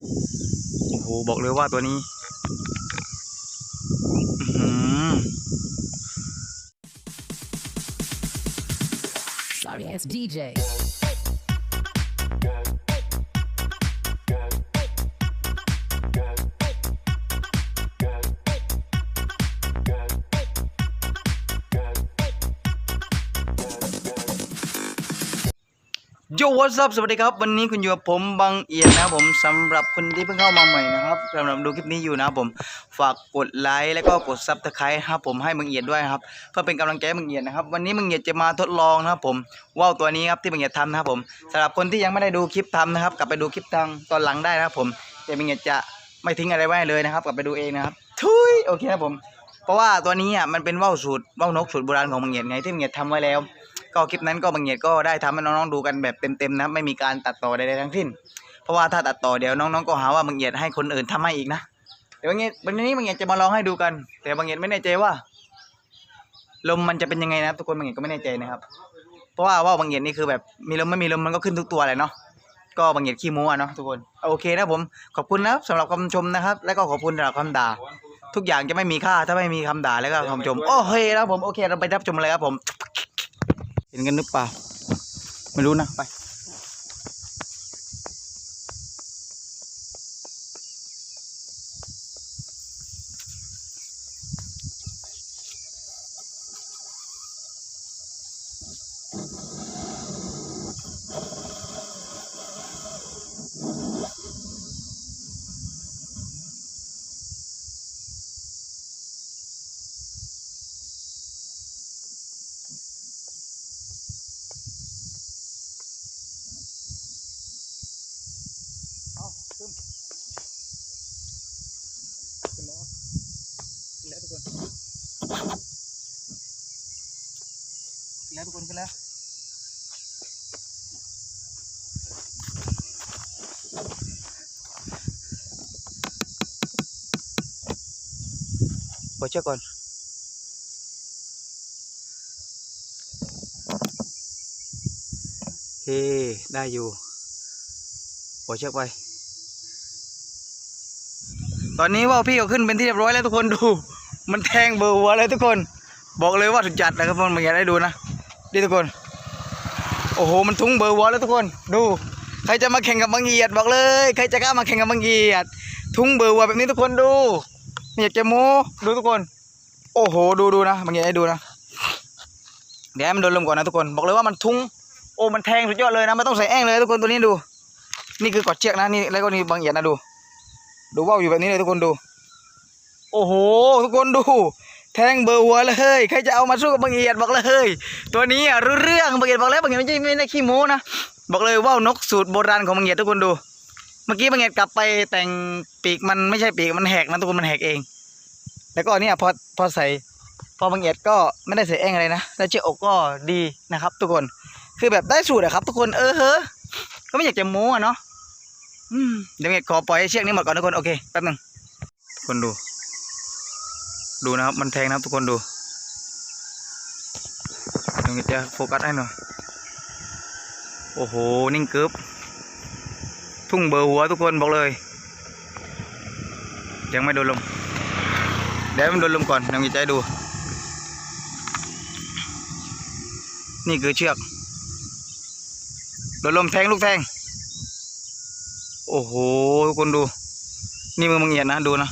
โอ้โห บอกเลยว่าตัวนี้อื้อหือ Sorry ass DJ. โยวัสซับสวัสดีครับ วันนี้คุณอยู่กับผมบังเอียดนะผมสำหรับคนที่เพิ่งเข้ามาใหม่นะครับสำหรับดูคลิปนี้อยู่นะผม ฝากกดไลค์แล้วก็กดซับสไครต์ครับผมให้บังเอียดด้วยครับเพื่อเป็นกำลังใจให้บังเอียดนะครับ วันนี้บังเอียดจะมาทดลองนะครับผมว่าวตัวนี้ครับที่บังเอียดทำนะครับผมสำหรับคนที่ยังไม่ได้ดูคลิปทำนะครับ กลับไปดูคลิปทางตอนหลังได้นะครับผมแต่บังเอียดจะไม่ทิ้งอะไรไว้เลยนะครับ กลับไปดูเองนะครับทุยโอเคครับผม เพราะว่าตัวนี้อะมันเป็นว่าวสูตรว่าวนกสูตรโบราณของบังเอียดไงที่บังเอียดทำไว้แล้ว ก็คลิปนั้นก็บางเงียดก็ได้ทำให้น้องๆดูกันแบบเต็มๆนะไม่มีการตัดต่อใดๆทั้งสิ้น เพราะว่าถ้าตัดต่อเดี๋ยวน้องๆก็หาว่าบางเงียดให้คนอื่นทำให้อีกนะเดี๋ยวบางเงียดวันนี้บางเงียดจะมาลองให้ดูกัน แต่บางเงียดไม่แน่ใจว่า ลมมันจะเป็นยังไงนะครับทุกคนบางเงียดก็ไม่แน่ใจนะครับ เพราะว่าว่าบางเงียดนี่คือแบบมีลมไม่มีลมมันก็ขึ้นทุกตัวเลยเนาะก็บางเงียดขี้โม้เนาะทุกคนโอเคนะผมขอบคุณนะครับสำหรับคำชมนะครับ แล้วก็ขอบคุณสำหรับคำด่าทุกอย่างจะไม่มีค่าถ้าไม่มีคำด่าแล้วก็คำชม โอเคนะผมโอเคเราไปรับชมเลยครับผม เห็นกันหรือเปล่า ไม่รู้นะ ไป เอาขึ้นขึ้นแล้วขึ้นแล้วทุกคนขึ้น แล้วทุกคนขึ้นแล้วปล่อยเชือกก่อนโอเคได้อยู่ปล่อยเชือกไป ตอนนี้ว่าวพี่ก็ขึ้นเป็นที่เรียบร้อยแล้วทุกคนดู มันแทงเบอร์หัวเลยทุกคน บอกเลยว่าสุดจัดนะครับผมมึงอยากได้ดูนะ ดิทุกคน โอ้โห มันทุ่งเบอร์หัวแล้วทุกคน ดู ใครจะมาแข่งกับบางเอียดบอกเลย ใครจะกล้ามาแข่งกับบางเอียด ทุ่งเบอร์หัวแบบนี้ทุกคนดูไม่ยากจะโมดูทุกคน โอ้โห ดูดูนะบางเอียดให้ดูนะ เดี๋ยวให้มันโดนลมก่อนนะทุกคน บอกเลยว่ามันทุ่ง โอ้ มันแทงสุดยอดเลยนะ ไม่ต้องใส่แองเลยทุกคนตัวนี้ดู นี่คือกอดเชือกนะ นี่แล้วก็นี่บางเอียดนะดู ดูว่าวอยู่แบบนี้เลยทุกคนดู โอ้โห ทุกคนดู แทงเบอร์หัวเลย ใครจะเอามาสู้กับบางเอียดบอกเลย ตัวนี้รู้เรื่องบางเอียดบอกแล้วบางเอียดไม่ใช่ไม่ได้ขี้โม้นะ บอกเลยว่าวนกสูตรโบราณของบางเอียดทุกคนดู เมื่อกี้บางเอียดกลับไปแต่งปีกมันไม่ใช่ปีกมันแหกนะทุกคนมันแหกเอง แล้วก็เนี่ยพอพอใส่พอบางเอียดก็ไม่ได้ใส่แองอะไรนะแล้วเชือกอกก็ดีนะครับ ทุกคนคือแบบได้สูตรอะครับ ทุกคนเออเฮ้อก็ไม่อยากจะโม้อะเนาะเดี๋ยวเมดขอปล่อยให้เชือกนี้หมดก่อนทุกคนโอเคแป๊บหนึงทุกคนดู ดูนะครับ มันแทงนะครับทุกคนดูเดี๋ยวจะโฟกัสให้หน่อยโอ้โห นิ่งกึบทุ่งเบอร์หัวทุกคนบอกเลย ยังไม่โดนลมเดี๋ยวมันโดนลมก่อนเดี๋ยวจะดู นี่คือเชือกโดนลมแทงลูกแทง โอ้โห ทุกคนดู นี่มือมังเอียดนะ ดูนะ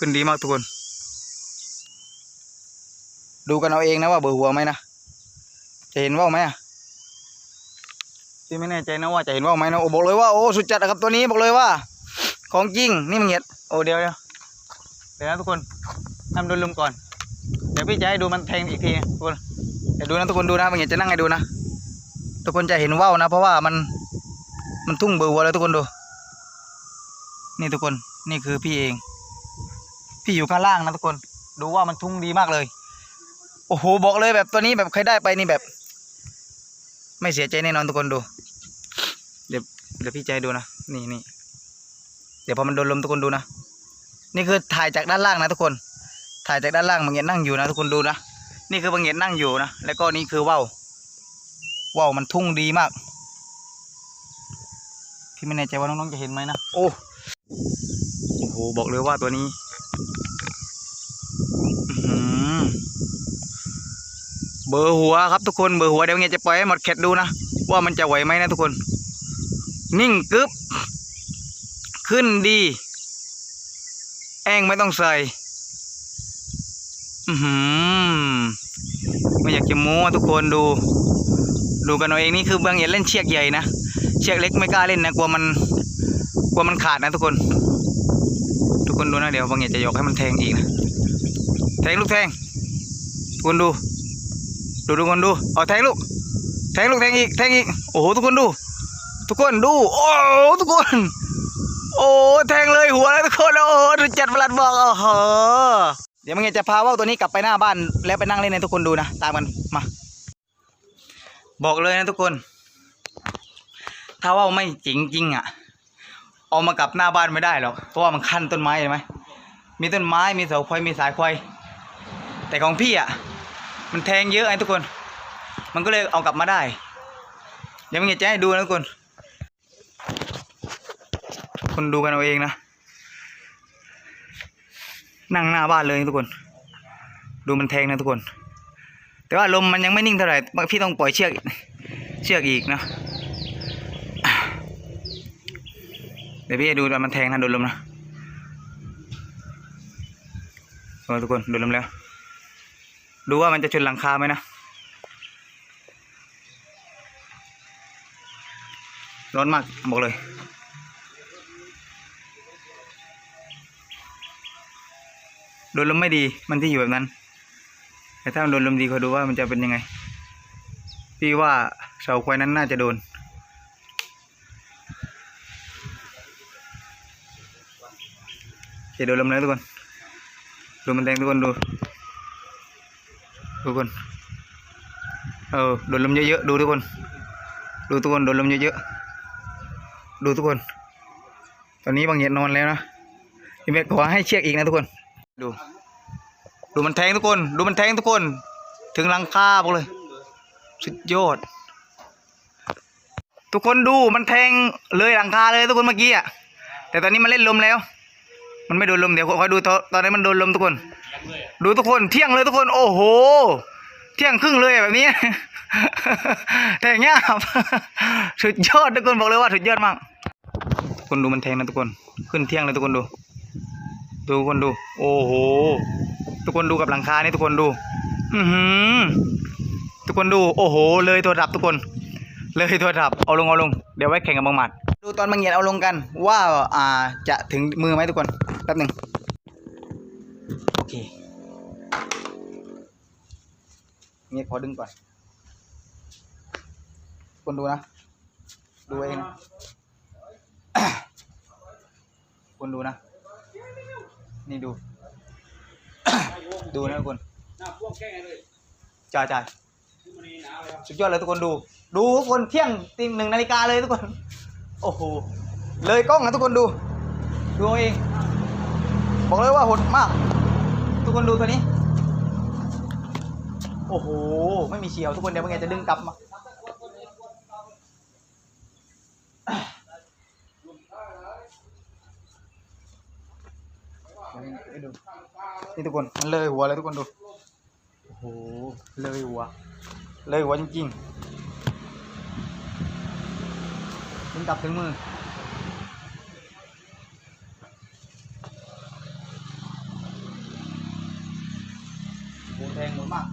ขึ้นดีมากทุกคน ดูกันเอาเองนะว่าเบอร์หัวไหมนะ จะเห็นว่าวไหมอะที่ไม่แน่ใจนะว่าจะเห็นว่าวไหมนะโอ้บอกเลยว่าโอ้สุดจัดนะครับตัวนี้บอกเลยว่า ของจริงนี่มังเอียดโอ้เดี๋ยวเดี๋ยวเดี๋ยวนะทุกคนทำโดนลุมก่อนเดี๋ยวพี่จะให้ดูมันแทงอีกทีนะทุกคนเดี๋ยวดูนะทุกคนดูนะมังเอียดจะนั่งให้ดูนะทุกคนจะเห็นว่าวนะ เพราะว่ามันมันทุ่งเบอร์วัวแล้วทุกคนดู นี่ทุกคนนี่คือพี่เอง พี่อยู่ข้างล่างนะทุกคน ดูว่ามันทุ่งดีมากเลย โอ้โหบอกเลยแบบตัวนี้แบบใครได้ไปนี่แบบ ไม่เสียใจแน่นอนทุกคนดู เดี๋ยวเดี๋ยวพี่ให้ดูนะนี่นี่เดี๋ยวพอมันโดนลมทุกคนดูนะนี่คือถ่ายจากด้านล่างนะทุกคน ถ่ายจากด้านล่างบางเงียนนั่งอยู่นะทุกคนดูนะนี่คือบางเงียนนั่งอยู่นะแล้วก็นี่คือว่าวว่าวมันทุ่งดีมากพี่ไม่แน่ใจว่าน้องๆจะเห็นไหมนะโอ้โอ้โหบอกเลยว่าตัวนี้ อื้อหือ เบอร์หัวครับทุกคนเบอร์หัวเดี๋ยวเงี้ยจะปล่อยให้หมดแคทดูนะว่ามันจะไหวไหมนะทุกคน นิ่งกึบขึ้นดี แองไม่ต้องใส่อือหือไม่อยากจะโม้ทุกคนดู ดูกันเอาเองนี่คือบื้องอย่าเล่นเชือกใหญ่นะเชือกเล็กไม่กล้าเล่นนะกลัวมันกลัวมันขาดนะทุกคน ทุกคนดูนะเดี๋ยวบางอย่างจะยกให้มันแทงอีกนะแทงลูกแทงทุกคนดู ดูทุกคนดูเอาแทงลูกแทงลูกแทงอีกแทงอีกโอ้โหทุกคนดู ทุกคนดูโอ้โหทุกคน โอ้แทงเลยหัวแล้วทุกคนโอ้โหดูจัดประหลัดบอกโอ้โหเดี๋ยวบางจะพาว่าวตัวนี้กลับไปหน้าบ้านแล้วไปนั่งเล่นให้ทุกคนดูนะตามกันมา บอกเลยนะทุกคน ถ้าว่าวไม่จริงจริงอะเอามากลับหน้าบ้านไม่ได้หรอกเพราะว่ามันขั้นต้นไม้เห็นไหมมีต้นไม้มีเสาไฟมีสายไฟแต่ของพี่อะ มันแทงเยอะไอ้ทุกคน มันก็เลยเอากลับมาได้ เดี๋ยวมึงจะให้ดูนะทุกคน คนดูกันเอาเองนะ นั่งหน้าบ้านเลยทุกคน ดูมันแทงนะทุกคน แต่ว่าลมมันยังไม่นิ่งเท่าไหร่ พี่ต้องปล่อยเชือกเชือกอีกนะ เดี๋ยวพี่จะดูตอนมันแทงนะโดนลมนะโอ้ทุกคนโดนลมแล้ว ดูว่ามันจะชนหลังคาไหมนะร้อนมากบอกเลยโดนลมไม่ดีมันที่อยู่แบบนั้น แต่ถ้ามันโดนลมดีคอยดูว่ามันจะเป็นยังไง พี่ว่าเสาไฟนั้นน่าจะโดนโอเคดูลมแล้วทุกคนดูมันแดงทุกคนดู ทุกคนเออโดนลมเยอะๆดูทุกคน ดูทุกคนโดนลมเยอะๆดูทุกคน ตอนนี้บางเหยียดนอนแล้วนะพี่เมฆขอให้เชือกอีกนะทุกคน ดู ดูมันแทงทุกคน ดูมันแทงทุกคน ถึงลังคาบอกเลย สุดยอด ทุกคนดูมันแทงเลยหลังคาเลยทุกคนเมื่อกี้อะแต่ตอนนี้มันเล่นลมแล้ว มันไม่โดนลมเดี๋ยวคอยดูตอนตอนนี้มันโดนลมทุกคน ดูทุกคนเที่ยงเลยทุกคน โอ้โห เที่ยงครึ่งเลยแบบนี้ แต่เงี้ยบสุดยอดทุกคนบอกเลยว่าสุดยอดมากทุกคนดูมันแทงนะทุกคน ขึ้นเที่ยงเลยทุกคนดู ดูทุกคนดู โอ้โห ทุกคนดูกับหลังคานี่ทุกคนดู อือหือทุกคนดู โอ้โห เลยตัวดับทุกคน เลยตัวดับ เอาลงเอาลง เดี๋ยวไว้แข่งกับบางหมัด ดูตอนบางเยียดเอาลงกัน ว่า อ่า จะถึงมือไหมทุกคน แป๊บหนึ่งโอเคเงี้ยขอดึงก่อน คนดูนะ ดูเองนะคนดูนะ นี่ดู ดูนะทุกคนหน้าพ่วงแก้ไงเลยจ่ายจ่ายที่มันนี่หนาวแล้วสุดยอดเลยทุกคนดู ดูทุกคนเที่ยงตีหนึ่งนาฬิกาเลยทุกคน โอ้โห เลยกล้องนะทุกคนดู ดูเอาเอง บอกเลยว่าโหดมาก ทุกคนดูตัวนี้ โอ้โห ไม่มีเฉียว ทุกคนเดี๋ยวเป็นไงจะดึงกลับมาให้ดูนี่ทุกคน มันเลยหัวเลยทุกคนดู โอ้โห เลยหัว เลยหัวจริงๆดึงกลับถึงมือ โอ้แทงหมดมาก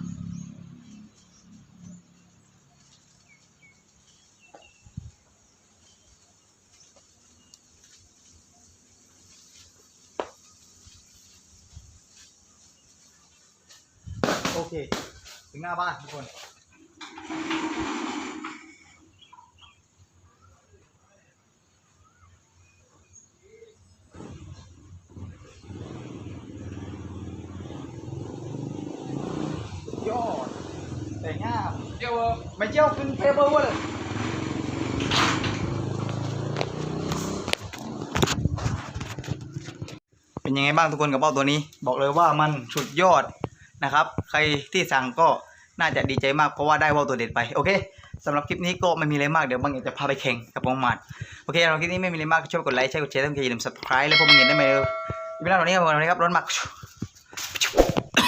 โอ เค ถึงหน้าบ้านทุกคน ยอดแต่ง่ามเจ้าไม่เจ้าขึ้นเทเบิลเลยเป็นยังไงบ้างทุกคนกับเป้าตัวนี้ บอกเลยว่ามันสุดยอด นะครับ ใครที่สั่งก็น่าจะดีใจมากเพราะว่าได้ว่าวตัวเด็ดไปโอเคสำหรับคลิปนี้ก็ไม่มีอะไรมากเดี๋ยวบางอย่างจะพาไปแข่งกับวงหมัดโอเคสำหรับคลิปนี้ไม่มีอะไรมากช่วยกดไลค์ใช่กดแชร์ต้องกดอย่าลืม subscribe แล้วพวกมึงเห็นได้ไหมอีกแล้ววันนี้วันนี้ครับร้อนมาก